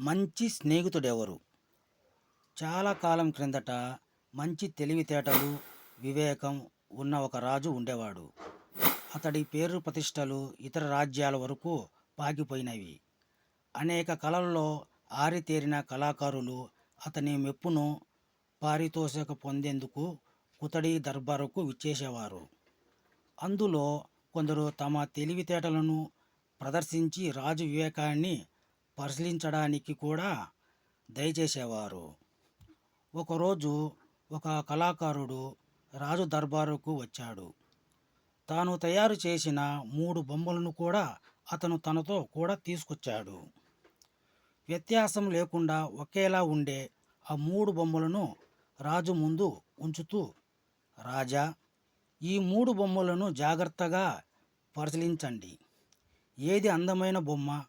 మంచి స్నేహితుడెవరు? చాలా కాలం క్రిందట మంచి తెలివితేటలు వివేకం ఉన్న ఒక రాజు ఉండేవాడు. అతడి పేరు ప్రతిష్టలు ఇతర రాజ్యాల వరకు పాకిపోయినవి అనేక కళల్లో ఆరితేరిన కళాకారులు అతని మెప్పును పారితోషిక పొందేందుకు కుతడి దర్బారుకు విచ్చేసేవారు. అందులో కొందరు తమ తెలివితేటలను ప్రదర్శించి రాజు వివేకాన్ని పరిశీలించడానికి కూడా దయచేసేవారు. ఒకరోజు ఒక కళాకారుడు రాజు దర్బారుకు వచ్చాడు. తాను తయారు చేసిన మూడు బొమ్మలను కూడా అతను తనతో కూడా తీసుకొచ్చాడు. వ్యత్యాసం లేకుండా ఒకేలా ఉండే ఆ మూడు బొమ్మలను రాజు ముందు ఉంచుతూ రాజా ఈ మూడు బొమ్మలను జాగ్రత్తగా పరిశీలించండి. ఏది అందమైన బొమ్మ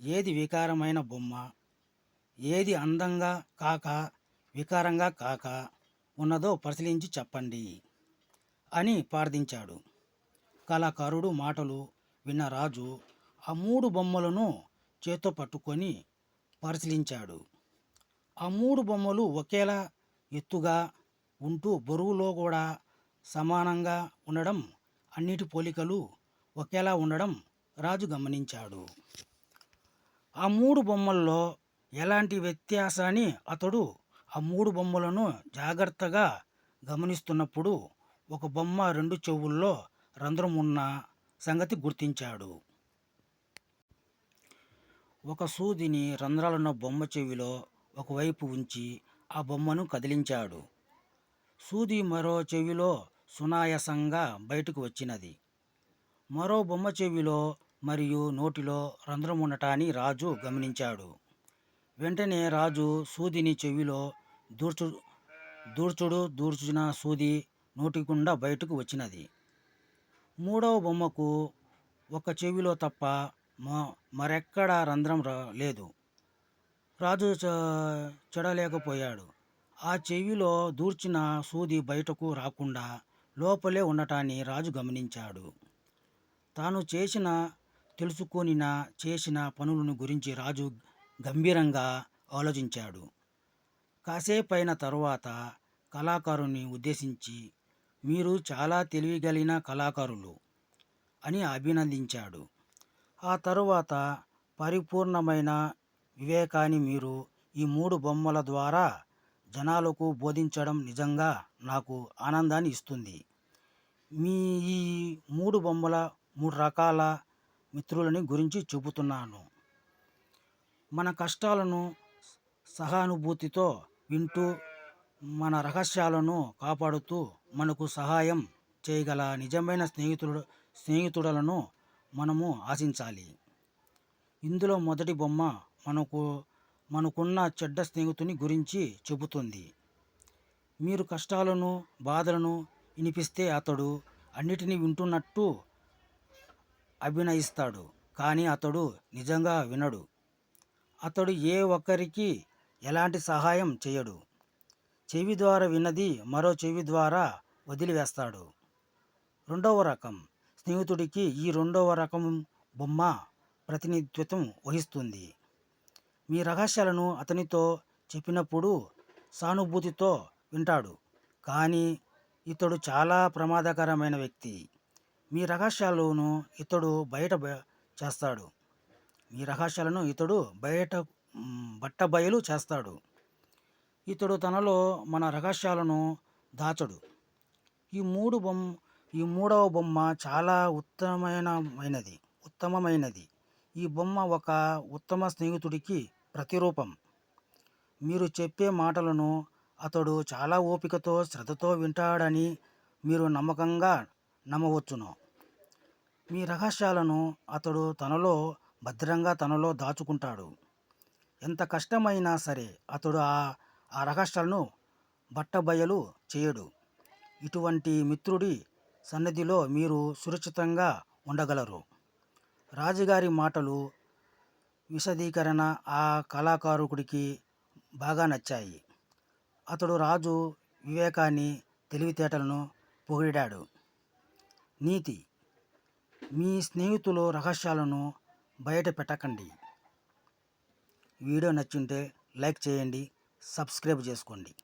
ఏది వికారమైన బొమ్మ ఏది అందంగా కాక వికారంగా కాక ఉన్నదో పరిశీలించి చెప్పండి అని ప్రార్థించాడు. కళాకారుడు మాటలు విన్న రాజు ఆ మూడు బొమ్మలను చేత్తో పట్టుకొని పరిశీలించాడు. ఆ మూడు బొమ్మలు ఒకేలా ఎత్తుగా ఉంటూ బరువులో కూడా సమానంగా ఉండడం అన్నిటి పోలికలు ఒకేలా ఉండడం రాజు గమనించాడు. ఆ మూడు బొమ్మల్లో ఎలాంటి వ్యత్యాసాన్ని అతడు ఆ మూడు బొమ్మలను జాగ్రత్తగా గమనిస్తున్నప్పుడు ఒక బొమ్మ రెండు చెవుల్లో రంధ్రం ఉన్న సంగతి గుర్తించాడు. ఒక సూదిని రంధ్రాలున్న బొమ్మ చెవిలో ఒకవైపు ఉంచి ఆ బొమ్మను కదిలించాడు. సూది మరో చెవిలో సునాయాసంగా బయటకు వచ్చినది. మరో బొమ్మ చెవిలో మరియు నోటిలో రంధ్రం ఉండటాన్ని రాజు గమనించాడు. వెంటనే రాజు సూదిని చెవిలో దూర్చు దూర్చుడు దూర్చిన సూది నోటి గుండా బయటకు వచ్చినది. మూడవ బొమ్మకు ఒక చెవిలో తప్ప మ- మరెక్కడా రంధ్రం రా- లేదు. రాజు చ- చెడలేకపోయాడు. ఆ చెవిలో దూర్చిన సూది బయటకు రాకుండా లోపలే ఉండటాన్ని రాజు గమనించాడు. తాను చేసిన తెలుసుకొనిన చేసిన పనులను గురించి రాజు గంభీరంగా ఆలోచించాడు. కాసేపైన తరువాత కళాకారుని ఉద్దేశించి మీరు చాలా తెలివిగలిగిన కళాకారులు అని అభినందించాడు. ఆ తరువాత పరిపూర్ణమైన వివేకాన్ని మీరు ఈ మూడు బొమ్మల ద్వారా జనాలకు బోధించడం నిజంగా నాకు ఆనందాన్ని ఇస్తుంది. మీ ఈ మూడు బొమ్మల మూడు రకాల మిత్రులని గురించి చెబుతున్నాను. మన కష్టాలను సహానుభూతితో వింటూ మన రహస్యాలను కాపాడుతూ మనకు సహాయం చేయగల నిజమైన స్నేహితుడు స్నేహితుడలను మనము ఆశించాలి. ఇందులో మొదటి బొమ్మ మనకు మనకున్న చెడ్డ స్నేహితుని గురించి చెబుతుంది. మీరు కష్టాలను బాధలను వినిపిస్తే అతడు అన్నిటినీ వింటున్నట్టు అభినయిస్తాడు కానీ అతడు నిజంగా వినడు. అతడు ఏ ఒక్కరికి ఎలాంటి సహాయం చేయడు. చెవి ద్వారా విన్నది మరో చెవి ద్వారా వదిలివేస్తాడు. రెండవ రకం. స్నేహితుడికి ఈ రెండవ రకం బొమ్మ ప్రతినిధిత్వం వహిస్తుంది. మీ రహస్యాలను అతనితో చెప్పినప్పుడు సానుభూతితో వింటాడు కానీ ఇతడు చాలా ప్రమాదకరమైన వ్యక్తి. మీ రహస్యాలను ఇతడు బయట బ- చేస్తాడు. మీ రహస్యాలను ఇతడు బయట బట్టబయలు చేస్తాడు. ఇతడు తనలో మన రహస్యాలను దాచడు. ఈ మూడు బొమ్మ ఈ మూడవ బొమ్మ చాలా ఉత్తమమైనమైనది ఉత్తమమైనది. ఈ బొమ్మ ఒక ఉత్తమ స్నేహితుడికి ప్రతిరూపం. మీరు చెప్పే మాటలను అతడు చాలా ఓపికతో శ్రద్ధతో వింటాడని మీరు నమ్మకంగా నమ్మవచ్చును. మీ రహస్యాలను అతడు తనలో భద్రంగా తనలో దాచుకుంటాడు. ఎంత కష్టమైనా సరే అతడు ఆ ఆ రహస్యాలను బట్టబయలు చేయడు. ఇటువంటి మిత్రుడి సన్నిధిలో మీరు సురక్షితంగా ఉండగలరు. రాజుగారి మాటలు విశదీకరణ ఆ కళాకారుడికి బాగా నచ్చాయి. అతడు రాజు వివేకాన్ని తెలివితేటలను పొగిడాడు. నీతి మీ స్నేహితుల రహస్యాలను బయట పెట్టకండి. వీడియో నచ్చుంటే లైక్ చేయండి సబ్స్క్రైబ్ చేసుకోండి.